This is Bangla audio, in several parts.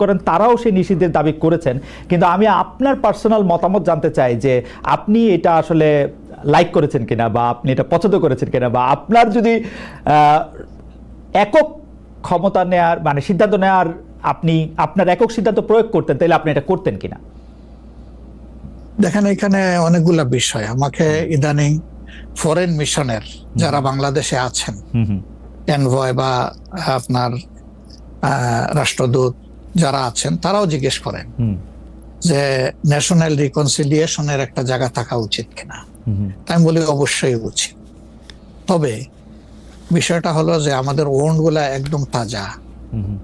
করেন তারাও সেই নিষিদ্ধের দাবি করেছেন। কিন্তু আমি আপনার পার্সোনাল মতামত জানতে চাই যে আপনি এটা আসলে লাইক করেছেন কিনা বা আপনি এটা পছন্দ করেছেন কিনা বা আপনার যদি একক ক্ষমতা নেয়ার মানে সিদ্ধান্ত নেয়ার আপনি আপনার একক সিদ্ধান্ত প্রয়োগ করতেন তাহলে আপনি এটা করতেন কিনা? দেখেন এখানে অনেকগুলা বিষয়। আমাকে ইদানিং ফরেন মিশনের যারা বাংলাদেশে আছেন এনভয় বা আপনার রাষ্ট্রদূত যারা আছেন তারাও জিজ্ঞেস করেন যে ন্যাশনাল রিকনসিলিয়েশনের একটা জায়গা থাকা উচিত কিনা। তাই আমি বলি অবশ্যই উচিত। তবে বিষয়টা হলো যে আমাদের ওন্ডগুলা একদম তাজা। হুম। হুম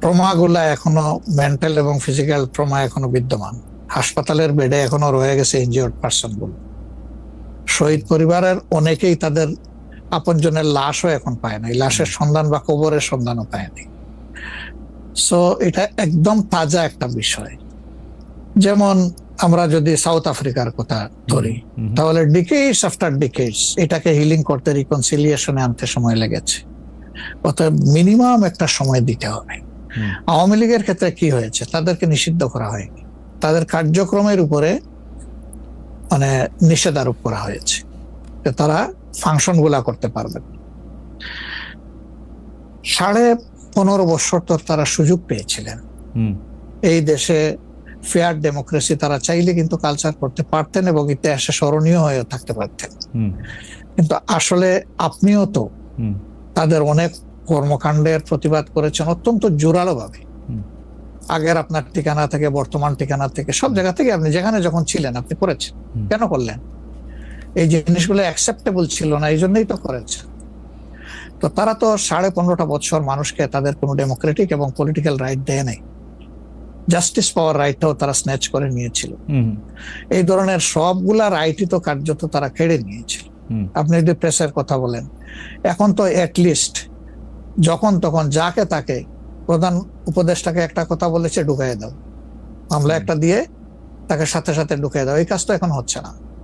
ট্রমা গুলা এখনও মেন্টাল এবং ফিজিক্যাল ট্রমা এখনও বিদ্যমান। হাসপাতালের বেডে এখনও রয়ে গেছে ইনজিওর্ড পার্সনগুলো শহীদ পরিবারের অনেকেই তাদের আপনজনের লাশও এখন পায় নাই। লাশের সন্ধান বা কবরের সন্ধানও পায়নি সো এটা একদম তাজা একটা বিষয়। যেমন আমরা যদি সাউথ আফ্রিকার কথা ধরি। তাহলে ডিকেটস আফটার ডিকেটস এটাকে হিলিং করতে রিকনসিলিয়েশনে আনতে সময় লেগেছে। অতএব মিনিমাম একটা সময় দিতে হবে। আওয়ামী লীগের ক্ষেত্রে কি হয়েছে? তাদেরকে নিষিদ্ধ করা হয়নি। তাদের কার্যক্রমের উপরে মানে নিষেধ আরোপ করা হয়েছে। যে তারা ফাংশনগুলা করতে পারবে সাড়ে পনেরো বছর তো তারা সুযোগ পেয়েছিলেন। এই দেশে ফেয়ার ডেমোক্রেসি তারা চাইলে কিন্তু কালচার করতে পারতেন এবং ইতিহাসে স্মরণীয় হয়ে থাকতে পারতেন। কিন্তু আসলে আপনিও তো তাদের অনেক কর্মকাণ্ডের প্রতিবাদ করেছেন অত্যন্ত জোরালো ভাবে আগের আপনার ঠিকানা থেকে বর্তমান ঠিকানা থেকে সব জায়গা থেকে আপনি যেখানে যখন ছিলেন আপনি করেছেন। কেন করলেন? এই জিনিসগুলো অ্যাকসেপ্টেবল ছিল না এই জন্যই তো করেছেন। তো তারা তো সাড়ে পনেরোটা বছর মানুষকে তাদের কোনো ডেমোক্রেটিক এবং পলিটিক্যাল রাইট দেয় নাই। জাস্টিস পাওয়ার রাইটটাও তারা স্ন্যাচ করে নিয়েছিল। এই ধরনের সবগুলা রাইটই তো কার্যত তারা কেড়ে নিয়েছিল। আপনি যদি প্রেসের কথা বলেন এখন তো লিস্ট যখন তখন যাকে তাকে প্রধান উপদেষ্টাকে একটা কথা বলেছে ঢুকাই দাও। মামলা একটা দিয়ে তাকে সাথে সাথে ঢুকাই দাও। এই কাজ তো এখন হচ্ছে না।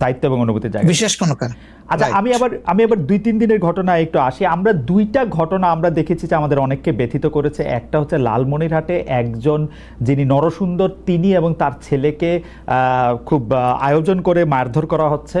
দায়িত্ব এবং অনুভূতি জায়গা বিশেষ কোনো কারণ। আচ্ছা আমি আবার আমি আবার দুই তিন দিনের ঘটনা একটু আসি। আমরা দুইটা ঘটনা আমরা দেখেছি যে আমাদের অনেককে ব্যথিত করেছে। একটা হচ্ছে লালমনিরহাটে একজন যিনি নরসুন্দর তিনি এবং তার ছেলেকে খুব আয়োজন করে মারধর করা হচ্ছে।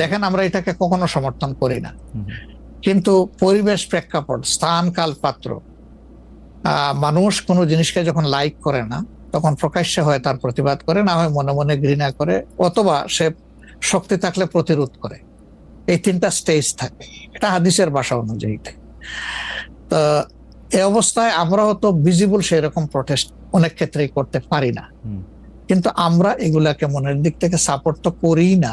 দেখেন আমরা এটাকে কখনো সমর্থন করি না। কিন্তু পরিবেশ প্রেক্ষাপট স্থান কাল পাত্র মানুষ কোনো জিনিসকে যখন লাইক করে না তখন প্রকাশ্যে হয় তার প্রতিবাদ করে না হয় মনে মনে ঘৃণা করে অথবা সে শক্তি থাকলে প্রতিরোধ করে। এই তিনটা স্টেজ থাকে। এটা হাদিসের ভাষা অনুযায়ী তো এ অবস্থায় আমরা হয়তো ভিজিবল সেই রকম প্রটেস্ট অনেক ক্ষেত্রেই করতে পারি না। কিন্তু আমরা এগুলাকে মনের দিক থেকে সাপোর্ট তো করি না।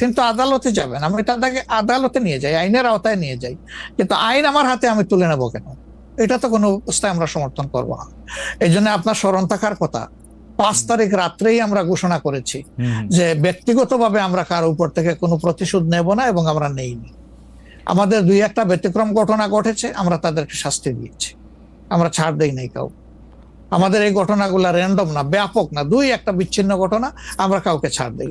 কিন্তু আদালতে যাবেন আমি তাদেরকে আদালতে নিয়ে যাই আইনের আওতায় নিয়ে যাই। কিন্তু আইন আমার হাতে আমি তুলে নেব কেন? এটা তো কোনো অবস্থায় আমরা সমর্থন করব না। এই জন্য আপনার স্মরণ থাকার কথা পাঁচ তারিখ রাত্রেই আমরা ঘোষণা করেছি যে ব্যক্তিগতভাবে আমরা কারও উপর থেকে কোনো প্রতিশোধ নেব না এবং আমরা নেইনি। আমাদের দুই একটা ব্যতিক্রম ঘটনা ঘটেছে আমরা তাদেরকে শাস্তি দিয়েছি। আমরা ছাড় দেই নাই কাউ আমাদের এই ঘটনাগুলো র্যান্ডম না ব্যাপক না দুই একটা বিচ্ছিন্ন ঘটনা আমরা কাউকে ছাড় দেই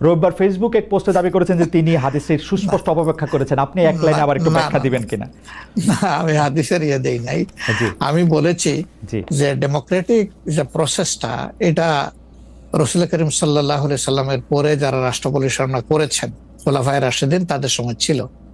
রোববার ফেসবুক এক পোস্টে দাবি করেছেন যে তিনি হাদিসের সুস্পষ্ট অপব্যাখ্যা করেছেন। আপনি এক লাইনে আবার একটু ব্যাখ্যা দিবেন কিনা? না, আমি হাদিসের ইয়ে দেই নাই। আমি বলেছি যে ডেমোক্রেটিক যে প্রসেসটা এটা রসুল করিম সাল্লাহ সাল্লামের পরে যারা রাষ্ট্র পরিচালনা করেছেন খোলাফায় রাশেদিন তাদের সময় ছিল।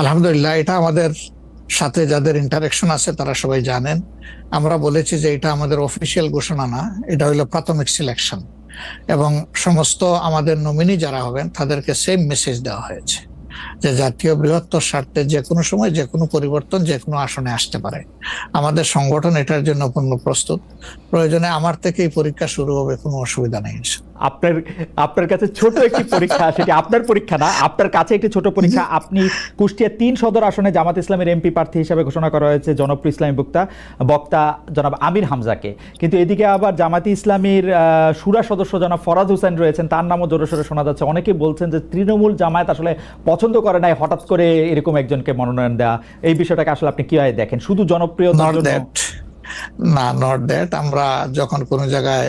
আলহামদুলিল্লাহ, এটা আমাদের সাথে যাদের ইন্টারাকশন আছে তারা সবাই জানেন। আমরা বলেছি যে এটা আমাদের অফিসিয়াল ঘোষণা না, এটা হলো প্রাথমিক সিলেকশন এবং সমস্ত আমাদের নমিনি যারা হবেন, তাদেরকে সেম মেসেজ দেওয়া হয়েছে যে জাতীয় বৃহত্তর স্বার্থে যে কোনো সময় যে কোনো পরিবর্তন যে কোনো আসনে আসতে পারে। আমাদের সংগঠন এটার জন্য পূর্ণ প্রস্তুত। প্রয়োজনে আমার থেকেই পরীক্ষা শুরু হবে, কোনো অসুবিধা নেই। আপনার আপনার কাছে ছোট একটি পরীক্ষা সেটি আপনার পরীক্ষা না আপনার কাছে একটি ছোট পরীক্ষা। আপনি কুষ্টিয়া তিন সদর আসনে জামাত ইসলামের এমপি প্রার্থী হিসেবে ঘোষণা করা হয়েছে জনপ্রিয় ইসলামী বক্তা বক্তা জনাব আমির হামজাকে। কিন্তু এদিকে আবার জামাতি ইসলামীর শুরা সদস্য জনাব ফরাদ হোসেন রয়েছেন তার নামও জোরে সোরে শোনা যাচ্ছে। অনেকেই বলছেন যে তৃণমূল জামায়াত আসলে পছন্দ করে নাই হঠাৎ করে এরকম একজনকে মনোনয়ন দেওয়া এই বিষয়টাকে আসলে আপনি কীভাবে দেখেন? শুধু জনপ্রিয় না নট দ্যাট আমরা যখন কোনো জায়গায়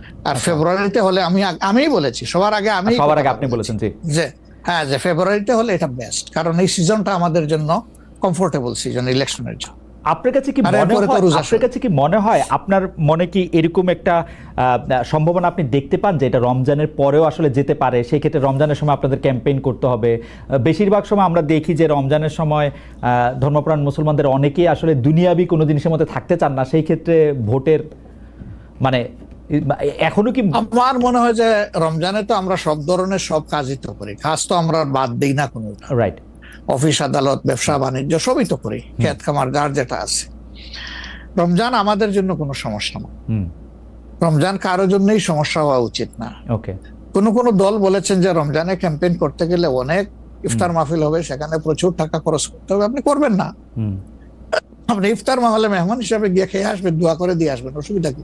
আর ফেব্রুয়ারিতে হলে আমি আমিই বলেছি সবার আগে আমি সবার আগে আপনি বলেছেন জি। যে হ্যাঁ যে ফেব্রুয়ারিতে হলে এটা বেস্ট কারণ এই সিজনটা আমাদের জন্য কমফোর্টেবল সিজন ইলেকশনের জন্য। আপনার কাছে কি মনে হয় আপনার কাছে কি মনে হয় আপনার মনে কি এরকম একটা সম্ভাবনা আপনি দেখতে পান যে এটা রমজানের পরেও আসলে যেতে পারে? সেই ক্ষেত্রে রমজানের সময় আপনাদের ক্যাম্পেইন করতে হবে। বেশিরভাগ সময় আমরা দেখি যে রমজানের সময় আহ, ধর্মপ্রাণ মুসলমানদের অনেকেই আসলে দুনিয়াবি কোনো জিনিসের মধ্যে থাকতে চান না। সেই ক্ষেত্রে ভোটের মানে এখনও কি আমার মনে হয় যে রমজানে তো আমরা সব ধরনের সব কাজই তো করি। কাজ তো আমরা বাদ দিই না কোনো। রাইট অফিস আদালত ব্যবসা বাণিজ্য সবই তো করি। খেত খামার যার যেটা আছে। রমজান আমাদের জন্য কোনো সমস্যা না। রমজান কারোর জন্যই সমস্যা হওয়া উচিত না। ওকে কোন কোন দল বলেছেন যে রমজানে ক্যাম্পেইন করতে গেলে অনেক ইফতার মাহফিল হবে সেখানে প্রচুর টাকা খরচ করতে হবে। আপনি করবেন না। আপনি ইফতার মাহলে মেহমান হিসাবে গিয়ে খেয়ে আসবেন দোয়া করে দিয়ে আসবেন অসুবিধা কি?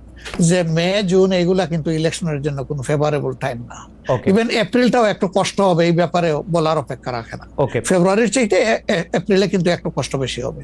যে মে জুন এইগুলা কিন্তু ইলেকশনের জন্য কোনো ফেভারেবল টাইম না। ওকে ইভেন এপ্রিলটাও একটু কষ্ট হবে এই ব্যাপারে বলার অপেক্ষা রাখে না। ওকে ফেব্রুয়ারির চাইতে এপ্রিলে কিন্তু একটু কষ্ট বেশি হবে।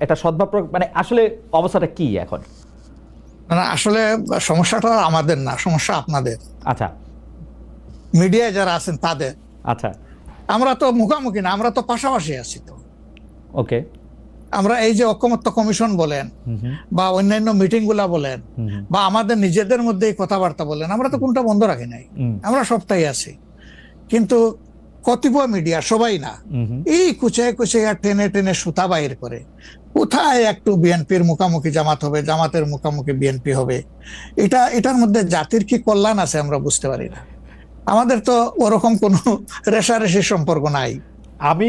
একটা সদ্ভাব মানে আসলে অবস্থাটা কি এখন? মানে আসলে সমস্যাটা আমাদের না সমস্যা আপনাদের। আচ্ছা। মিডিয়ায় যারা আছেন তাদের। আচ্ছা। আমরা তো মুখামুখি না আমরা তো পাশাপাশি আছি তো। ওকে। আমরা এই যে ঐক্যমত্য কমিশন বলেন বা অন্যান্য মিটিংগুলা বলেন বা আমাদের নিজেদের মধ্যে কথাবার্তা বলেন আমরা তো কোনটা বন্ধ রাখি নাই। আমরা সবটাই আছি। কিন্তু কতিপয় মিডিয়া সবাই না। এই কুচে কুচে আর টেনে টেনে সুতা বাইর করে। কোথায় একটু বিএনপির মুখামুখি জামাত হবে জামাতের মুখামুখি বিএনপি হবে? এটা এটার মধ্যে জাতির কি কল্যাণ আছে আমরা বুঝতে পারি না। আমাদের তো ওরকম কোনো রেশারেশি সম্পর্ক নাই। আমি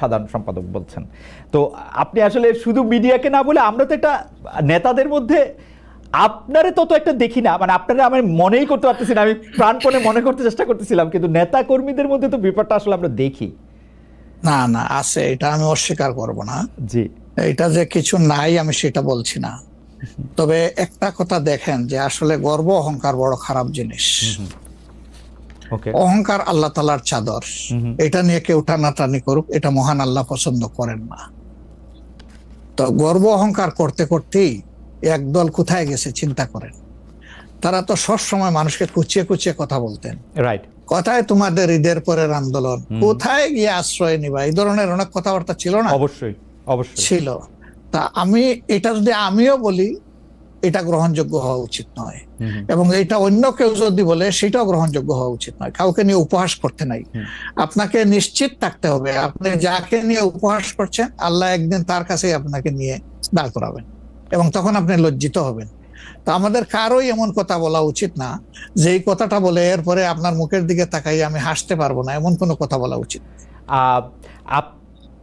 সাধারণ সম্পাদক বলছেন। তো আপনি আসলে শুধু মিডিয়াকে না বলে আমরা তো একটা নেতাদের মধ্যে আপনারে তত একটা দেখি না মানে আপনারা আমি মনেই করতে পারতেছি না আমি প্রাণপণে মনে করতে চেষ্টা করতেছিলাম কিন্তু নেতা কর্মীদের মধ্যে তো ব্যাপারটা আসলে আমরা দেখি। না না আছে এটা আমি অস্বীকার করব না। জি। এটা যে কিছু নাই আমি সেটা বলছি না। তবে একটা কথা দেখেন যে আসলে গর্ব অহংকার বড় খারাপ জিনিস। অহংকার আল্লাহ তালার চাদর। এটা নিয়ে কেউ টানাটানি করুক এটা মহান আল্লাহ পছন্দ করেন না। তো গর্ব অহংকার করতে করতেই একদল কোথায় গেছে চিন্তা করেন। তারা তো সব সময় মানুষকে কুচিয়ে কুচিয়ে কথা বলতেন। রাইট কোথায় তোমাদের ঈদের পরের আন্দোলন। কোথায় গিয়ে আশ্রয় নিবা? এই ধরনের অনেক কথাবার্তা ছিল না? অবশ্যই অবশ্যই। ছিল। তা আমি এটা যদি আমিও বলি এটা গ্রহণযোগ্য হওয়া উচিত নয়। এবং এটা অন্য কেউ যদি বলে সেটাও গ্রহণযোগ্য হওয়া উচিত নয়। কাউকে নিয়ে উপহাস করতে নাই। আপনাকে নিশ্চিত থাকতে হবে। আপনি যাকে নিয়ে উপহাস করছেন আল্লাহ একদিন তার কাছেই আপনাকে নিয়ে দাঁড় করাবেন এবং তখন আপনি লজ্জিত হবেন। তা আমাদের কারোই এমন কথা বলা উচিত না যে এই কথাটা বলে এরপরে আপনার মুখের দিকে তাকাই আমি হাসতে পারব না এমন কোনো কথা বলা উচিত। আপ-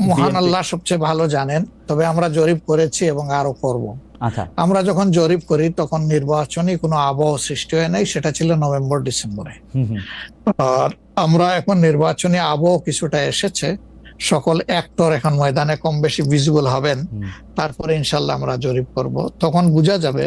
মহান আল্লাহ সবচেয়ে ভালো জানেন তবে আমরা জরিপ করেছি এবং আরও করব। আচ্ছা। আমরা যখন জরিপ করি তখন নির্বাচনী কোনো আবহাওয়া সৃষ্টি হয় নাই সেটা ছিল নভেম্বর ডিসেম্বরে। আর আমরা এখন নির্বাচনী আবহাওয়া কিছুটা এসেছে সকল অ্যাক্টর এখন ময়দানে কম বেশি ভিজিবল হবেন তারপরে ইনশাল্লাহ আমরা জরিপ করব। তখন বোঝা যাবে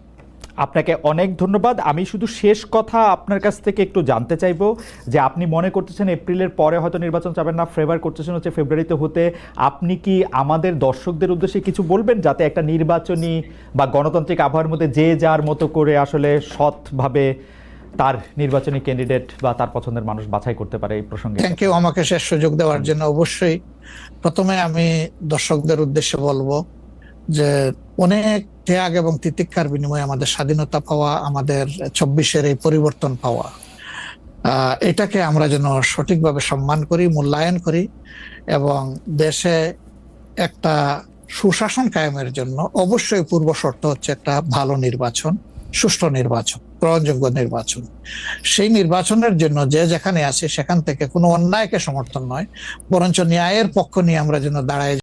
আপনাকে অনেক ধন্যবাদ। আমি শুধু শেষ কথা আপনার কাছ থেকে একটু জানতে চাইব যে আপনি মনে করতেছেন এপ্রিলের পরে হয়তো নির্বাচন চাবেন না ফেভার করতেছেন হচ্ছে ফেব্রুয়ারিতে হতে। আপনি কি আমাদের দর্শকদের উদ্দেশ্যে কিছু বলবেন যাতে একটা নির্বাচনী বা গণতান্ত্রিক আবহাওয়ার মধ্যে যে যার মতো করে আসলে সৎভাবে তার নির্বাচনী ক্যান্ডিডেট বা তার পছন্দের মানুষ বাছাই করতে পারে এই প্রসঙ্গে? থ্যাংক ইউ আমাকে শেষ সুযোগ দেওয়ার জন্য অবশ্যই প্রথমে আমি দর্শকদের উদ্দেশ্যে বলব যে অনেক ত্যাগ এবং তিতিক্ষার বিনিময়ে আমাদের স্বাধীনতা পাওয়া, আমাদের চব্বিশের এই পরিবর্তন পাওয়া এটাকে আমরা যেন সঠিকভাবে সম্মান করি, মূল্যায়ন করি এবং দেশে একটা সুশাসন কায়েমের জন্য অবশ্যই পূর্ব শর্ত হচ্ছে একটা ভালো নির্বাচন, সুষ্ঠু নির্বাচন, গ্রহণযোগ্য নির্বাচন। সেই নির্বাচনের জন্য যে যেখানে আছে সেখান থেকে কোনো অন্যায়কে সমর্থন নয়, বরঞ্চ ন্যায়ের পক্ষ নিয়ে আমরা যেন দাঁড়ায়